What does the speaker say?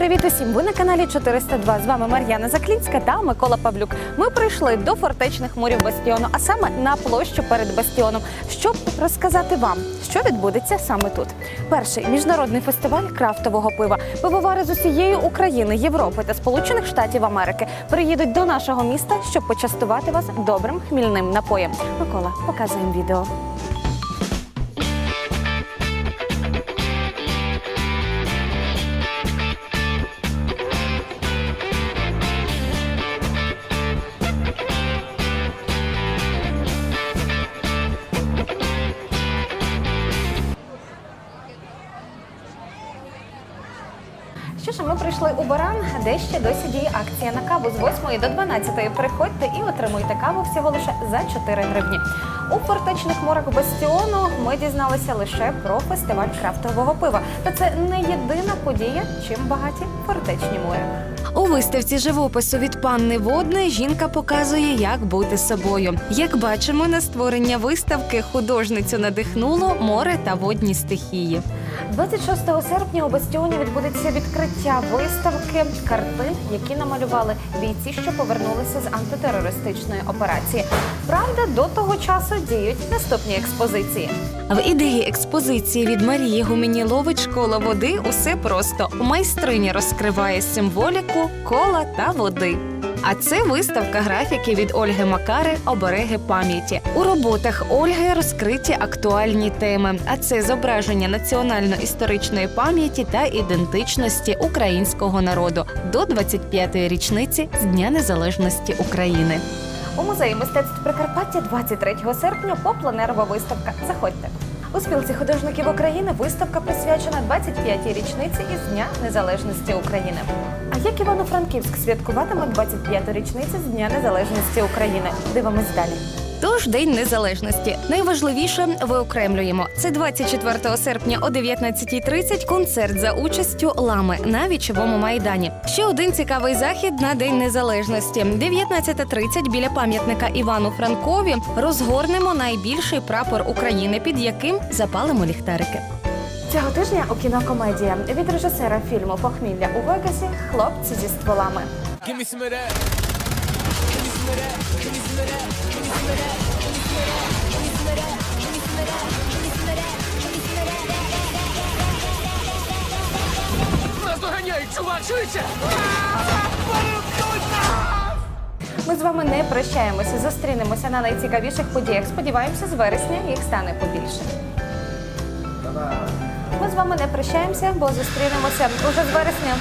Привіт усім! Ви на каналі 402. З вами Мар'яна Заклінська та Микола Павлюк. Ми прийшли до фортечних мурів Бастіону, а саме на площу перед Бастіоном, щоб розказати вам, що відбудеться саме тут. Перший міжнародний фестиваль крафтового пива. Пивовари з усієї України, Європи та Сполучених Штатів Америки приїдуть до нашого міста, щоб почастувати вас добрим хмільним напоєм. Микола, показуємо відео. Що ж, ми прийшли у Баран, де ще досі діє акція на каву з 8 до 12. Приходьте і отримуйте каву всього лише за 4 гривні. У фортечних морах Бастіону ми дізналися лише про фестиваль крафтового пива. Та це не єдина подія, чим багаті фортечні моря. У виставці живопису від панни Водної жінка показує, як бути собою. Як бачимо, на створення виставки художницю надихнуло море та водні стихії. 26 серпня у Бастіоні відбудеться відкриття виставки картин, які намалювали бійці, що повернулися з антитерористичної операції. Правда, до того часу діють наступні експозиції. В ідеї експозиції від Марії Гумінілович коло води усе просто. Майстриня розкриває символіку кола та води. А це виставка графіки від Ольги Макари Обереги пам'яті. У роботах Ольги розкриті актуальні теми. А це зображення національно-історичної пам'яті та ідентичності українського народу до 25-ї річниці з Дня Незалежності України. У музеї мистецтв Прикарпаття 23 серпня попленерова виставка. Заходьте. У спілці художників України виставка присвячена 25-й річниці із Дня Незалежності України. А як Івано-Франківськ святкуватиме 25-ту річницю з Дня Незалежності України? Дивимось далі. Тож День Незалежності. Найважливіше виокремлюємо. Це 24 серпня о 19.30 концерт за участю лами на вічовому майдані. Ще один цікавий захід на День Незалежності. 19.30 біля пам'ятника Івану Франкові розгорнемо найбільший прапор України, під яким запалимо ліхтарики. Цього тижня у кінокомедія від режисера фільму Похмілля у Вегасі хлопці зі стволами. Чувак, швидше! Ми з вами не прощаємося, зустрінемося на найцікавіших подіях. Сподіваємося, з вересня їх стане побільше. Ми з вами не прощаємося, бо зустрінемося уже з вересня.